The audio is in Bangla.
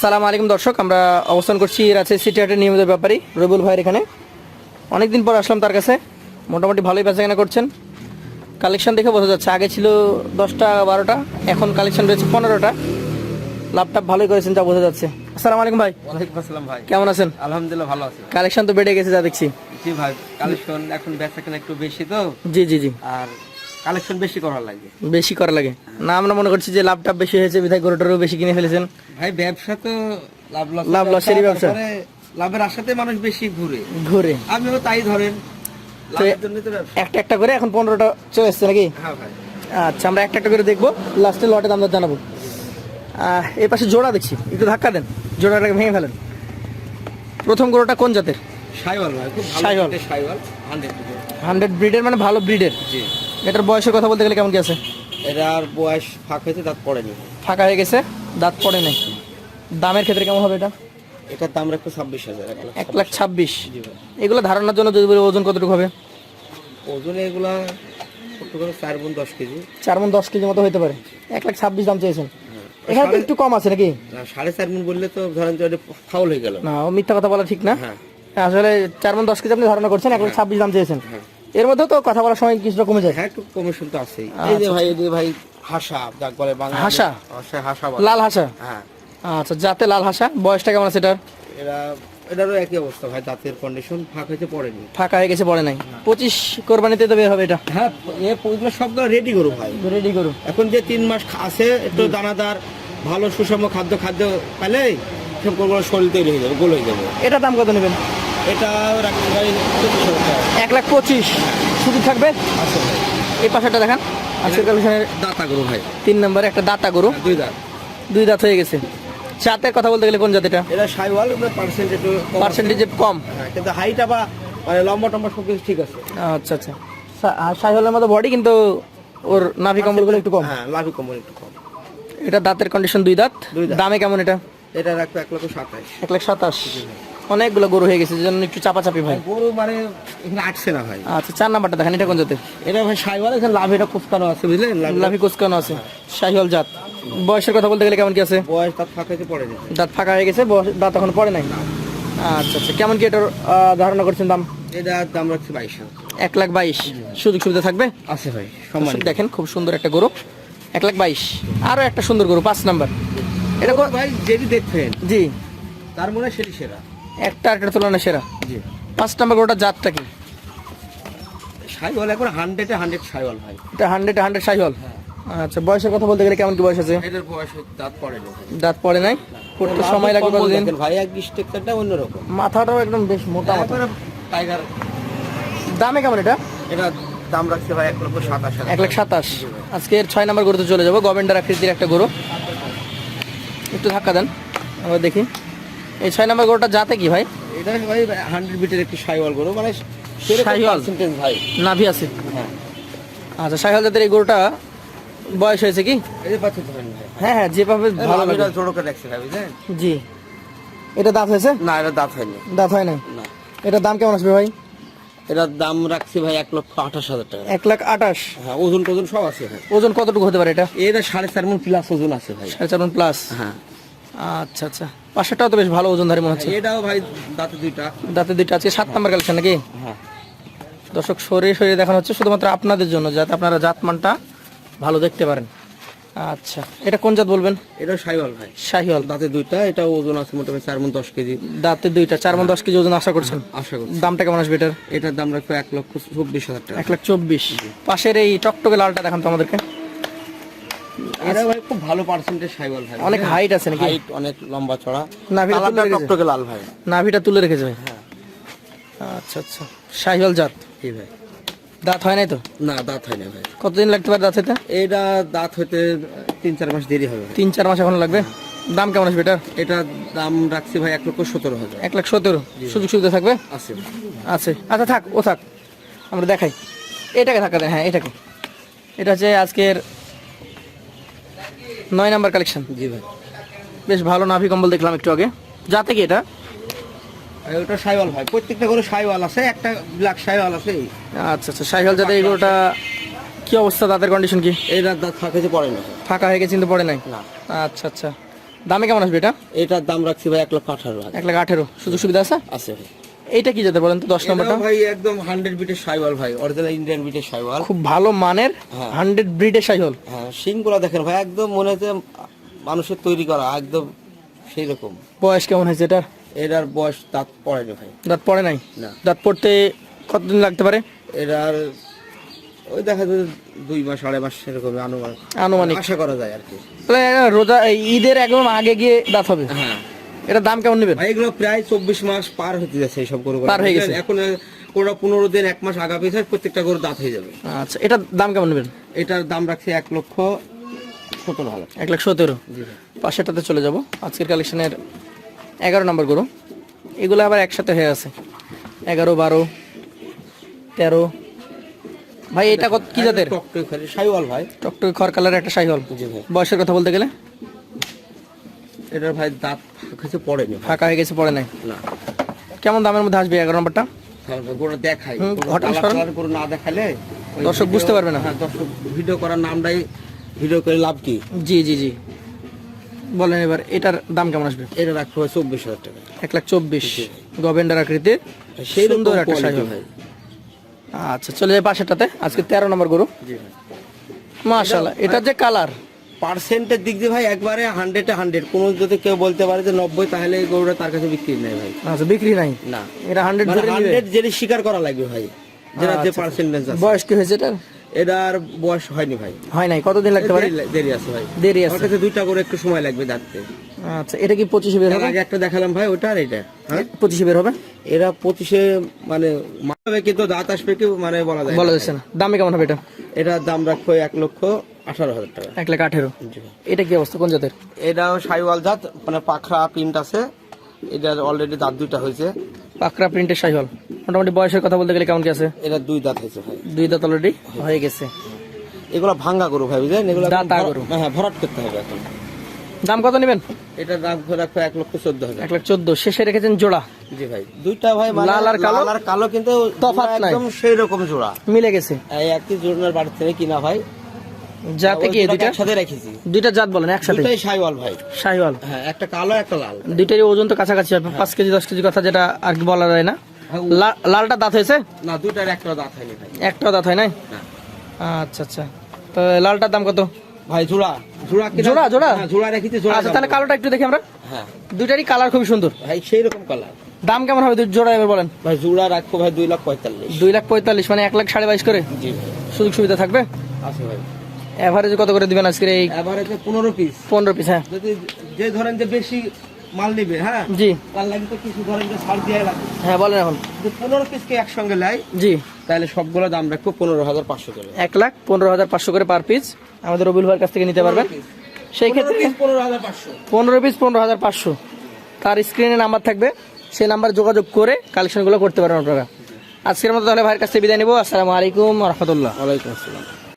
আসসালামু আলাইকুম দর্শক আমরা অবস্থান করছি রাজশাহী সিটি হাটের নিয়মিত ব্যাপারী রবিউল ভাইয়ের এখানে। অনেকদিন পর আসলাম তার কাছে মোটামুটি ভালোই বেচাকেনা করছেন। কালেকশন দেখে বোঝা যাচ্ছে আগে ছিল দশটা বারোটা এখন কালেকশন রয়েছে পনেরোটা। লাভটাপ ভালোই করেছেন যা বোঝা যাচ্ছে। আসসালামু আলাইকুম ভাই। ওয়ালাইকুম আসসালাম ভাই। কেমন আছেন? আলহামদুলিল্লাহ ভালো আছি। কালেকশন তো বেড়ে গেছে যা দেখছি। জি ভাই কালেকশন এখন বেচা কেনা একটু বেশি তো। জি জি জি। আর কালেকশন বেশি করার লাগে। বেশি করা লাগে। না আমরা মনে করছি যে লাভটাপ বেশি হয়েছে বিধায় গরুটারও বেশি কিনে ফেলেছেন। ভাই ব্যবসা তো লাভ লস লাভ লসেরই ব্যবসা। লাভের আশাতে মানুষ বেশি ঘুরে। ঘুরে। আমিও তাই ধরেন। একটা একটা করে এখন পনেরোটা চলে এসছে নাকি? হ্যাঁ ভাই। আচ্ছা আমরা একটা একটা করে দেখব। লাস্টে লটে দাম জানাব। এই পাশে জোড়া দেখছি। একটু ধাক্কা দেন। জোড়াটাকে ভেঙে ফেলেন। প্রথম গরুটা কোন জাতের? সাইওয়াল ভাই খুব ভালো সাইওয়াল। হান্ড্রেড হান্ড্রেড ব্রিডের মানে ভালো ব্রিডের। জি। এটার বয়সের কথা বলতে গেলে কেমন কি আছে? এটা আর বয়স ফাঁক হয়েছে তার পড়েনি। ফাঁকা হয়ে গেছে দাঁত পড়ে নাই দামের ক্ষেত্রে কেমন হবে এটা? এটার দাম রাখতো ছাব্বিশ হাজার এক লাখ ছাব্বিশ। এগুলো ধারণার জন্য যদি বলি ওজন কতটুকু হবে? ওজনে এগুলা চার গুণ দশ কেজি। চার মন দশ কেজি মতো হতে পারে। এক লাখ ছাব্বিশ দাম চেয়েছেন। এখানে তো একটু কম আছে নাকি? না, সাড়ে চার গুণ বললে তো ধরেন যে ফাউল হয়ে গেল। না ও মিথ্যা কথা বলা ঠিক না। হ্যাঁ। আসলে চার মন দশ কেজি আপনি ধারণা করছেন এক লাখ ছাব্বিশ দাম চেয়েছেন। এর মধ্যেও তো কথা বলার সময় কিছুটা কমে যায়। হ্যাঁ একটু কমিশন তো আছেই এই যে ভাই এই যে ভাই হাসা যাক বলে বাংলা হাসা? হাসা। লাল হাসা? হ্যাঁ। আচ্ছা যাতে লাল হাসা? বয়সটা কেমন আছে এটার? এরা এটারও একই অবস্থা ভাই দাঁতের কন্ডিশন ফাঁক হয়েছে পড়েনি। ফাঁকা হয়ে গেছে পড়ে নাই। পঁচিশ কোরবানিতে তো বের হবে এটা। হ্যাঁ এ এগুলো সবগুলো রেডি করো ভাই। রেডি করু এখন যে তিন মাস আছে একটু দানাদার ভালো সুষম খাদ্য খাদ্য পেলে সব গরুগুলো শরীর তৈরি হয়ে যাবে গোল হয়ে যাবে। এটা দাম কত নেবেন? এটা রাখতে ভাই চব্বিশ হাজার টাকা। এক লাখ পঁচিশ। শুধু থাকবে? এই পাশাটা দেখান। আজকের কালেকশনের দাতা গরু ভাই। তিন নম্বরে একটা দাতা গরু। দুই দাঁত। দুই দাঁত হয়ে গেছে। জাতের কথা বলতে গেলে কোন জাত এটা এটা সাইওয়াল পার্সেন্ট একটু কম। কম। হ্যাঁ, কিন্তু হাইট আবার মানে লম্বা টম্বা সব কিছু ঠিক আছে। আচ্ছা আচ্ছা। সাইহলের মতো বডি কিন্তু ওর নাভি কম্বলগুলো একটু কম। হ্যাঁ লাভি কম্বল একটু কম। এটা দাঁতের কন্ডিশন দুই দাঁত। দামে কেমন এটা? এটা রাখতো এক লক্ষ সাতাশ। এক লাখ সাতাশ। অনেকগুলো গরু হয়ে গেছে জন্য একটু চাপাচাপি ভাই। গরু মানে এখানে আটছে না ভাই। আচ্ছা চার নাম্বারটা দেখেন এটা কোন জাতের? এটা ভাই সাইওয়াল এখানে লাভ এটা কুচকানো আছে বুঝলেন? লাভ কোচকানো আছে। শাহিওয়াল জাত। বয়সের কথা বলতে গেলে কেমন কি আছে? বয়স তার ফাঁকাতে পড়েনি। দাঁত ফাঁকা হয়ে গেছে দাঁত এখন পড়ে নাই? আচ্ছা আচ্ছা কেমন কি এটার ধারণা করছেন দাম? এটা দাম রাখছে বাইশ এক লাখ বাইশ। সুযোগ সুবিধা থাকবে? আছে ভাই সম্মান দেখেন খুব সুন্দর একটা গরু। এক লাখ বাইশ। আরও একটা সুন্দর গরু পাঁচ নাম্বার। এটা ভাই যেটি দেখছেন জি। তার মনে হয় সেটি সেরা। একটা আরেকটার তুলনায় সেরা। জি। পাঁচ নাম্বার গরুটা জাতটা কি? সাইওয়াল একবার হান্ড্রেডে হান্ড্রেড সাইওয়াল ভাই। এটা হান্ড্রেড হান্ড্রেড শাহিওয়াল আচ্ছা বয়সের কথা বলতে গেলে কেমন কি বয়স আছে? এটার বয়স দাঁত ভাই। দাঁত পড়ে নাই? সময় লাগবে কম্বল কতদিন? দেখেন ভাই এক স্ট্রাকচারটা অন্যরকম। মাথাটাও একদম বেশ মোটা মাথা। টাইগার দামে কেমন এটা? এটা দাম রাখছে ভাই এক লক্ষ সাতাশ এক লাখ সাতাশ। আজকের ছয় নাম্বার গরুতে চলে যাব। গভর্নমেন্টার আকৃতির একটা গরু। একটু ধাক্কা দেন আমরা দেখি। এই ছয় নম্বর গরুটা যাতে কি ভাই? এটা ভাই হান্ড্রেড বিটের একটি সাইওয়াল গরু মানে সেরকম সাইওয়াল? ভাই। নাভি আছে? হ্যাঁ। আচ্ছা সাইহাল জাতের এই গরুটা বয়স হয়েছে কি? ধরেন হ্যাঁ হ্যাঁ যেভাবে ভালো ভালো লাগে জোড়ো করে রাখছে জি। এটা দাঁত হয়েছে? না এটা দাঁত হয়নি। দাঁত হয় না। এটার দাম কেমন আসবে ভাই? এটার দাম রাখছি ভাই এক লক্ষ আঠাশ হাজার টাকা। এক লাখ আঠাশ? হ্যাঁ ওজন টোজন সব আছে ওজন কতটুকু হতে পারে এটা? এটা সাড়ে চার মন প্লাস ওজন আছে ভাই। সাড়ে চার প্লাস হ্যাঁ। আচ্ছা আচ্ছা। পাশেরটাও তো বেশ ভালো ওজনধারী মনে হচ্ছে। এটাও ভাই দাঁতে দুইটা। দাঁতে দুইটা আজকে সাত নাম্বার কালেকশন নাকি? হ্যাঁ। দর্শক সরিয়ে সরিয়ে দেখানো হচ্ছে শুধুমাত্র আপনাদের জন্য যাতে আপনারা জাতমানটা ভালো দেখতে পারেন। আচ্ছা এটা কোন জাত বলবেন? এটাও সাইওয়াল ভাই। শাহিওয়াল দাঁতে দুইটা এটা ওজন আছে মোটামুটি চার মন দশ কেজি। দাঁতে দুইটা চার মন দশ কেজি ওজন আশা করছেন? আশা করি দামটা কেমন আসবে এটার? এটার দাম রাখব এক লক্ষ চব্বিশ হাজার টাকা। এক লাখ চব্বিশ। পাশের এই টকটকে লালটা দেখান তো আমাদেরকে। এটা ভাই খুব ভালো পার্সেন্টেজ সাইওয়াল ভাই। অনেক হাইট আছে নাকি? হাইট অনেক লম্বা চড়া। নাভিটা তুলে রেখেছে। লাল ভাই। নাভিটা তুলে রেখেছে ভাই? হ্যাঁ। আচ্ছা আচ্ছা। শাহিওয়াল জাত? এই ভাই? দাঁত হয় নাই তো? না দাঁত হয় না ভাই। কতদিন লাগতে পারে দাঁত হইতে? এটা দাঁত হইতে তিন চার মাস দেরি হবে তিন চার মাস এখন লাগবে? দাম কেমন আসবে এটার? এটা দাম রাখছি ভাই এক লক্ষ সতেরো হাজার। এক লাখ সতেরো? সুযোগ সুবিধা থাকবে? আছে আছে। আচ্ছা থাক ও থাক। আমরা দেখাই। এটাকে থাকা দেন হ্যাঁ এটাকে। এটা হচ্ছে আজকের নয় নাম্বার কালেকশন জি ভাই। বেশ ভালো নাভি কম্বল দেখলাম একটু আগে। যাতে কি এটা? ওটা সাইওয়াল ভাই। প্রত্যেকটা সাইওয়াল আছে একটা ব্ল্যাক সাইওয়াল আছে। আচ্ছা আচ্ছা যাতে কি অবস্থা? তাদের কন্ডিশন কি? এই দাঁত পড়ে না ফাঁকা হয়ে গেছে কিন্তু পড়ে নাই? আচ্ছা আচ্ছা। দামে কেমন আসবে এটা? এটার দাম রাখছি ভাই এক লক্ষ আঠারো এক লাখ আঠেরো। সুযোগ সুবিধা আছে? আছে এইটা কি যেতে বলেন তো? দশ নম্বরটা? ভাই একদম হান্ড্রেড বিটের সাইওয়াল ভাই অরিজিনাল ইন্ডিয়ান বিটের সাইওয়াল। খুব ভালো মানের হ্যাঁ। হান্ড্রেড ব্রিডের সাইহল হ্যাঁ সিংগুলা দেখেন ভাই একদম মনে হচ্ছে মানুষের তৈরি করা একদম সেই রকম বয়স কেমন হয়েছে এটার? এটার বয়স দাঁত পড়েনি ভাই। দাঁত পড়ে নাই? না। দাঁত পড়তে কতদিন লাগতে পারে? এটার ওই দেখা যায় দুই মাস আড়াই মাস সেরকম আনুমানিক। আনুমানিক। আশা করা যায় আর কি। রোজা ঈদের একদম আগে গিয়ে দাঁত হবে। হ্যাঁ। এটার দাম কেমন নেবেন? ভাই এগুলো প্রায় চব্বিশ মাস পার হতে যাচ্ছে এইসব গরু পার হয়ে গেছে। এখন কোনো পনেরো দিন এক মাস আগা পেয়েছে প্রত্যেকটা গরু দাঁত হয়ে যাবে। আচ্ছা এটার দাম কেমন নেবেন? এটার দাম রাখছি এক লক্ষ সতেরো হাজার। এক লাখ সতেরো। ভাই। চলে যাব। আজকের কালেকশনের এগারো নম্বর গরু। এগুলো আবার একসাথে হয়ে আছে। এগারো বারো তেরো। ভাই এটা কত কি জাতের? টকটক খালি সাইওয়াল ভাই। টকটকে খড় কালারের একটা জি বয়সের কথা বলতে গেলে? এটার ভাই দাঁত কিছু পড়েনি ফাঁকা হয়ে গেছে পড়ে নাই? না। কেমন দামের মধ্যে আসবে এগারো নম্বরটা? দেখাই। হঠাৎ না দেখালে দর্শক বুঝতে পারবে না। হ্যাঁ দর্শক ভিডিও করার নামটাই ভিডিও করে লাভ কি? জি জি জি। বলেন এবার এটার দাম কেমন আসবে? এটা রাখতে হবে চব্বিশ হাজার টাকা। এক লাখ চব্বিশ। গভেন্ডার আকৃতির সেই সুন্দর একটা কোয়ালিটি ভাই। আচ্ছা চলে যায় পাশেরটাতে। আজকে তেরো নম্বর গরু। মাশাল্লাহ এটার যে কালার পার্সেন্টের দিক দিয়ে ভাই একবারে হান্ড্রেডে হান্ড্রেড কোনো যদি কেউ বলতে পারে যে নব্বই তাহলে গরুটা তার কাছে বিক্রি নেই ভাই। আচ্ছা বিক্রি নাই? না। এটা হান্ড্রেড হান্ড্রেড যেটা স্বীকার করা লাগবে ভাই যেটা যে আচ্ছা, পার্সেন্টেজ আছে। বয়স কি হয়েছে এটার? এটার বয়স হয়নি ভাই। হয় নাই কতদিন লাগতে পারে? দেরি- আছে ভাই। দেরি আছে। কাছে দুইটা করে একটু সময় লাগবে দাঁড়তে আচ্ছা এটা কি পঁচিশে বের হবে? আগে একটা দেখালাম ভাই ওটা আর এটা। হ্যাঁ? পঁচিশে বের হবে? এরা পঁচিশে মানে মারবে কিন্তু দাঁত আসবে কি মানে বলা যায় বলা যাচ্ছে না। দামে কেমন হবে এটা? এটার দাম রাখব এক লক্ষ আঠারো হাজার টাকা। এক লাখ আঠেরো। এটা কি অবস্থা? কোন জাতের? এটাও সাইওয়াল জাত মানে পাখরা প্রিন্ট আছে। এটার অলরেডি দাঁত দুইটা হয়েছে। প্রিন্টের সাইহল মোটামুটি বয়সের কথা বলতে গেলে কেমন কি আছে? এটা দুই দাঁত হয়েছে ভাই। দুই দাঁত অলরেডি হয়ে গেছে। এগুলো ভাঙ্গা গরু ভাই বুঝলেন? এগুলো দাঁতা গরু। হ্যাঁ ভরাট করতে হবে এখন। দাম কত নেবেন? এটার দাম রাখব এক লক্ষ চোদ্দ হাজার। এক লাখ চোদ্দ। শেষে রেখেছেন জোড়া। জি ভাই। দুইটা ভাই মানে লাল আর কালো? আর কালো কিন্তু তফাৎ। একদম সেই রকম জোড়া। মিলে গেছে। এই একই জোড়ার বাড়ি থেকে কিনা ভাই। জাতে কি দুইটা? একসাথে রেখেছি। দুইটা জাত বলেন একসাথে। দুটাই সাইওয়াল ভাই। সাইওয়াল হ্যাঁ একটা কালো একটা লাল। দুইটারই ওজন তো কাছাকাছি হবে পাঁচ কেজি দশ কেজি কথা যেটা আর কি বলা যায় না। হ্যাঁ, লালটা দাঁত হয়েছে? না দুটার একটা দাঁত হয়নি ভাই। একটাও দাঁত হয় নাই? না। আচ্ছা আচ্ছা। তো লালটার দাম কত? ভাই জোড়া জোড়া কিনা- জোড়া, জোড়া? হ্যাঁ, জোড়া রেখেছি জোড়া আচ্ছা তাহলে কালোটা একটু দেখি আমরা। হ্যাঁ। দুইটারই কালার খুবই সুন্দর। ভাই সেই রকম কালার। দাম কেমন হবে? জোড়া এবার বলেন। ভাই জোড়া রাখব ভাই দুই লাখ পঁয়তাল্লিশ। দুই লাখ পঁয়তাল্লিশ মানে এক লাখ সাড়ে বাইশ করে। জি সুযোগ সুবিধা থাকবে? আছে ভাই। এভারেজ কত করে দিবেন আজকে এই এবারে পনেরো পিস পনেরো পিস হ্যাঁ। যদি যে ধরেন যে বেশি মাল নিবে হ্যাঁ? জি। তার লাগে তো কিছু ধরেন যে ছাড় দিয়ে লাগবে হ্যাঁ বলেন এখন। যদি পনেরো পিসকে একসঙ্গে লাই জি। তাহলে সবগুলো দাম রাখব পনেরো হাজার পাঁচশো করে। এক লাখ পনেরো হাজার পাঁচশো করে পার পিস আমাদের রবিউল ভাইয়ের কাছ থেকে নিতে পারবেন। সেই ক্ষেত্রে পনেরো হাজার পাঁচশো। পনেরো পিস পনেরো হাজার পাঁচশো। তার স্ক্রিনে নাম্বার থাকবে। সেই নাম্বার যোগাযোগ করে কালেকশনগুলো করতে পারেন আপনারা। আজকের মতো তাহলে ভাইয়ের কাছে থেকে বিদায় নেব। আসসালামু আলাইকুম রহমতুল্লাহ। ওয়ালাইকুম আসসালাম।